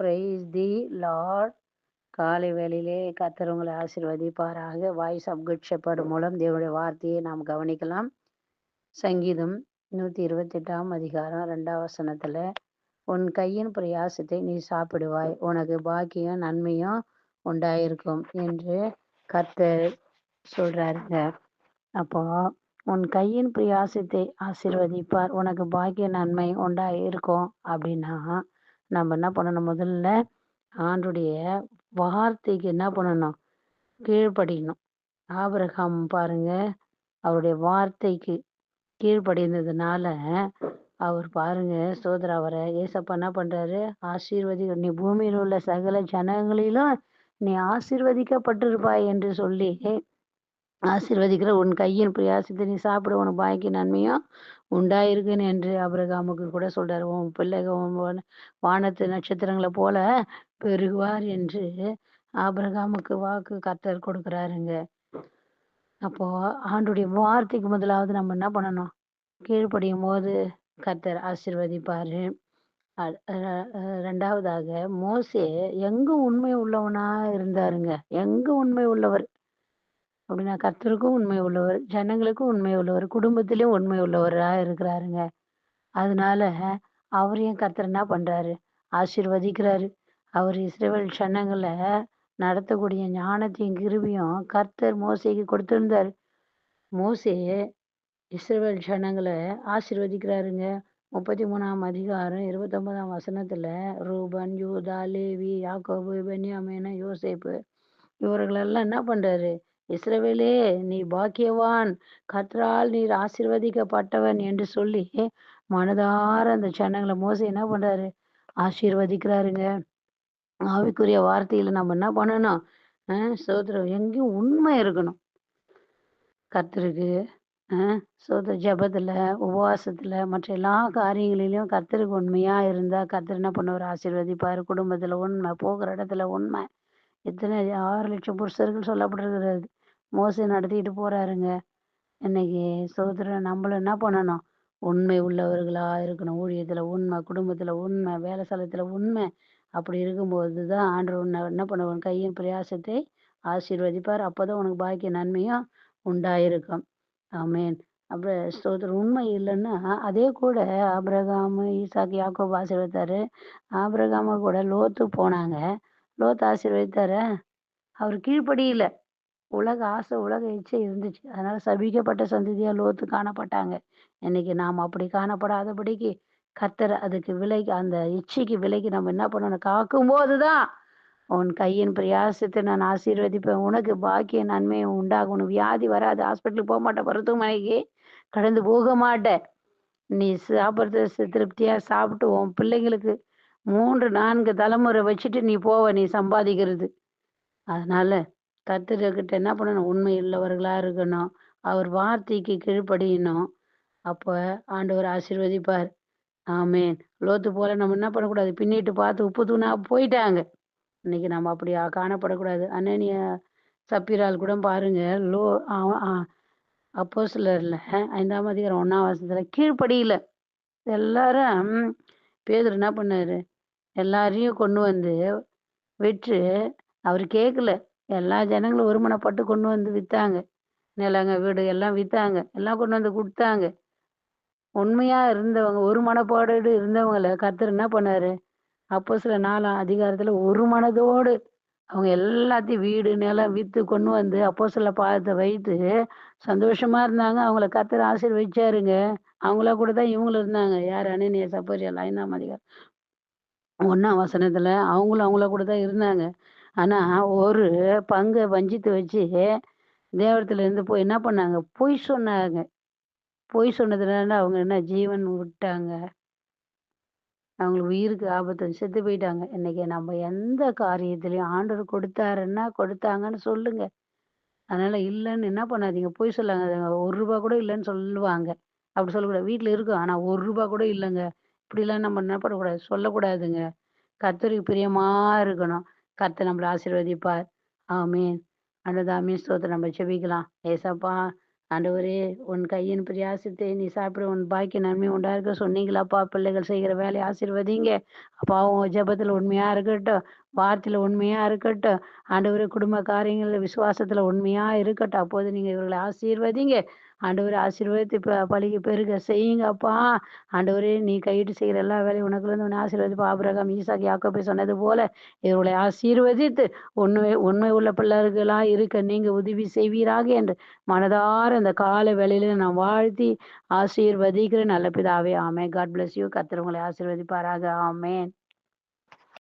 Price தி Lord காலை வேளையிலே கர்த்தர் உங்களை ஆசீர்வதிப்பாராக. வாய்ஸ் ஆஃப் மூலம் தேவனுடைய வார்த்தையை நாம் கவனிக்கலாம். சங்கீதம் நூற்றி இருபத்தெட்டாம் அதிகாரம் ரெண்டாம் வசனத்தில் உன் கையின் பிரயாசத்தை நீ சாப்பிடுவாய். உனக்கு பாக்கியம் நன்மையும் உண்டாயிருக்கும் என்று கத்தர் சொல்கிறாருங்க அப்போ உன் கையின் பிரயாசத்தை ஆசீர்வதிப்பார். உனக்கு பாக்கிய நன்மை உண்டாயிருக்கும் அப்படின்னா நம்ம என்ன பண்ணணும் முதல்ல ஆண்டுடைய வார்த்தைக்கு என்ன பண்ணணும்? கீழ்ப்படியணும். ஆபரகம் பாருங்க அவருடைய வார்த்தைக்கு கீழ்ப்படிந்ததுனால அவர் பாருங்க சோதர அவரை ஏசப்பா என்ன பண்றாரு? ஆசீர்வதி நீ பூமியில் உள்ள சகல ஜனங்களிலும் நீ ஆசீர்வதிக்கப்பட்டிருப்பாய் என்று சொல்லி ஆசீர்வதிக்கிற உன் கையின் பிரயாசத்தை நீ சாப்பிட உனக்கு பாய்க்கு நன்மையும் உண்டாயிருக்குன்னு என்று அபிரகாமுக்கு கூட சொல்றாரு. உன் பிள்ளைக வானத்து நட்சத்திரங்களை போல பெருகுவார் என்று ஆபிரகாமுக்கு வாக்கு கத்தர் கொடுக்குறாருங்க. அப்போ ஆண்டுடைய வார்த்தைக்கு முதலாவது நம்ம என்ன பண்ணணும்? கீழ்ப்படியும் போது கத்தர் ஆசிர்வதிப்பாரு ரெண்டாவதாக மோசே எங்க உண்மை உள்ளவனா இருந்தாருங்க. எங்க உண்மை உள்ளவர்? அப்படின்னா கர்த்தருக்கும் உண்மை உள்ளவர் ஜனங்களுக்கும் உண்மை உள்ளவர் குடும்பத்திலயும் உண்மை உள்ளவரா இருக்கிறாருங்க. அதனால அவரையும் கர்த்தர் என்ன பண்றாரு? ஆசீர்வதிக்கிறாரு. அவர் இஸ்ரேல் ஜனங்களை நடத்தக்கூடிய ஞானத்தையும் கிருபியும் கர்த்தர் மோசைக்கு கொடுத்திருந்தாரு. மோசே இஸ்ரேல் ஜனங்களை ஆசீர்வதிக்கிறாருங்க. முப்பத்தி மூணாம் அதிகாரம் இருபத்தொன்பதாம் வசனத்துல ரூபன் யூதா லேவி யாக்கோபு பென்யாமேன யோசேப்பு இவர்களெல்லாம் என்ன பண்றாரு? இஸ்ரவேலே நீ பாக்கியவான். கற்றால் நீர் ஆசிர்வதிக்கப்பட்டவன் என்று சொல்லி மனதார அந்த ஜனங்களை மோச என்ன பண்றாரு? ஆசீர்வதிக்கிறாருங்க. ஆவிக்குரிய வார்த்தையில நம்ம என்ன பண்ணணும்? சோதரம் எங்கேயும் உண்மை இருக்கணும். கர்த்தருக்கு சோதர ஜபத்துல உபவாசத்துல மற்ற எல்லா காரியங்களிலும் கர்த்தருக்கு உண்மையா இருந்தா கர்த்தர் என்ன பண்ணுவார்? ஆசீர்வதிப்பாரு. குடும்பத்துல உண்மை போகிற இடத்துல உண்மை. எத்தனை ஆறு லட்சம் புருஷர்கள் சொல்லப்பட்டிருக்கிறது. மோசை நடத்திட்டு போறாருங்க. இன்னைக்கு சோதரன் நம்மளும் என்ன பண்ணணும்? உண்மை உள்ளவர்களா இருக்கணும். ஊழியத்துல உண்மை குடும்பத்துல உண்மை வேலை ஸ்தலத்துல உண்மை. அப்படி இருக்கும்போது தான் ஆண்டவர் உன்னை என்ன பண்ணுவான் கையின் பிரயாசத்தை ஆசீர்வதிப்பார். அப்போதான் உனக்கு பாக்கிய நன்மையும் உண்டாயிருக்கும். ஆமேன். அப்புறம் ஸ்தோத்திரம் உண்மை இல்லைன்னா அதே கூட ஆபிரகாம் ஈசாக்கு யாக்கோப் ஆசீர்வதித்தாரு. ஆபிரகாம கூட லோத்து போனாங்க. லோத்து ஆசீர்வதித்தார? அவர் கீழ்ப்படியில. உலக ஆசை உலக இச்சை இருந்துச்சு. அதனால சபிக்கப்பட்ட சந்ததியா லோத்து காணப்பட்டாங்க. இன்னைக்கு நாம் அப்படி காணப்படாதபடிக்கு கத்தர் அதுக்கு விலைக்கு அந்த இச்சைக்கு விலைக்கு நம்ம என்ன பண்ணணும்? காக்கும் போதுதான் உன் கையின் பிரயாசத்தை நான் ஆசீர்வதிப்பேன். உனக்கு பாக்கிய நன்மை உண்டாகும் உனக்கு வியாதி வராது. ஹாஸ்பிட்டலுக்கு போக மாட்டேன். மருத்துவமனைக்கு கடந்து போக மாட்டேன். நீ சாப்பிட்றது திருப்தியா சாப்பிட்டு உன் பிள்ளைங்களுக்கு மூன்று நான்கு தலைமுறை வச்சுட்டு நீ போவ நீ சம்பாதிக்கிறது. அதனால கத்துக்கிட்ட என்ன பண்ணணும்? உண்மை உள்ளவர்களா இருக்கணும். அவர் வார்த்தைக்கு கீழ்ப்படியணும். அப்ப ஆண்டவர் ஆசீர்வதிப்பார். ஆமேன். லோத்து போல நம்ம என்ன பண்ணக்கூடாது? பின்னிட்டு பார்த்து உப்பு தூணா போயிட்டாங்க. இன்னைக்கு நம்ம அப்படி காணப்படக்கூடாது. அண்ணனிய சப்பிரால் கூட பாருங்க. லோ அப்போ சிலர்ல ஐந்தாம் அதிகாரம் ஒன்னாம் வருஷத்துல கீழ்ப்படியில. எல்லாரும் பேதர் என்ன பண்ணாரு? எல்லாரையும் கொண்டு வந்து விற்று அவர் கேட்கல எல்லா ஜனங்களும் ஒருமனப்பட்டு கொண்டு வந்து வித்தாங்க. நிலங்க வீடு எல்லாம் வித்தாங்க. எல்லாம் கொண்டு வந்து கொடுத்தாங்க. உண்மையா இருந்தவங்க ஒரு மனப்பாடு இருந்தவங்கள கர்த்தர் என்ன பண்ணாரு? அப்போ சில நாலாம் அதிகாரத்துல ஒரு மனதோடு அவங்க எல்லாத்தையும் வீடு நிலம் வித்து கொண்டு வந்து அப்போ சில பாதத்தை வைத்து சந்தோஷமா இருந்தாங்க. அவங்கள கர்த்தர் ஆசீர்வதிச்சாருங்க. அவங்கள கூட தான் இவங்களும் இருந்தாங்க. யார்? அனநிய சப்போரியல் ஐந்தாம் அதிகாரம். ஒன்னாம் வசனத்துல அவங்களும் அவங்கள கூட தான் இருந்தாங்க. ஆனா ஒரு பங்கை வஞ்சித்து வச்சு தேவரத்துல இருந்து போய் என்ன பண்ணாங்க? பொய் சொன்னாங்க. பொய் சொன்னதுனால அவங்க என்ன ஜீவன் விட்டாங்க? அவங்களுக்கு உயிருக்கு ஆபத்து செத்து போயிட்டாங்க. இன்னைக்கு நம்ம எந்த காரியத்திலையும் ஆண்டவர் கொடுத்தாருன்னா கொடுத்தாங்கன்னு சொல்லுங்க. அதனால இல்லைன்னு என்ன பண்ணாதீங்க? பொய் சொல்லாங்க. ஒரு ரூபா கூட இல்லைன்னு சொல்லுவாங்க. அப்படி சொல்லக்கூடாது. வீட்டுல இருக்கும். ஆனா ஒரு ரூபா கூட இல்லைங்க. இப்படிலாம் நம்ம என்ன பண்ணக்கூடாது? சொல்லக்கூடாதுங்க. கத்தருக்கு பிரியமா இருக்கணும். கர்த்தர் நம்மளை ஆசீர்வதிப்பார். ஆமீன். மீன் ஸ்தோத்திரம். நம்ம செபிக்கலாம் ஏசப்பா ஆண்டவரே உன் கையின் பிரியாசத்தை நீ சாப்பிட. உன் பாக்கி நன்மை உண்டா இருக்க சொன்னீங்களாப்பா. பிள்ளைகள் செய்கிற வேலையை ஆசீர்வதிங்க. அப்பா உன் ஜெபத்துல உண்மையா இருக்கட்டும். வார்த்தையில உண்மையா இருக்கட்டும். ஆண்டவரே குடும்ப காரியங்களில் விசுவாசத்துல உண்மையா இருக்கட்டும். அப்போது நீங்க இவர்களை ஆசீர்வதிங்க. ஆண்டவரே ஆசீர்வதித்து இப்ப பழகி பெருக. செய்யுங்கப்பா. ஆண்டவரே நீ கையிட்டு செய்கிற எல்லா வேலையும் உனக்கு இருந்து உன்னை ஆசீர்வதிப்பா ஆபிரகாம் ஈசாக் போய் சொன்னது போல இவர்களை ஆசீர்வதித்து உண்மை உண்மை உள்ள பிள்ளைகளா இருக்க நீங்க உதவி செய்வீராக என்று மனதார அந்த கால வேலையில நான் வாழ்த்தி ஆசீர்வதிக்கிற நல்ல பிதாவே ஆமே காட் பிளஸ் யூ கத்திரவங்களை ஆசீர்வதிப்பாராக. ஆமேன்.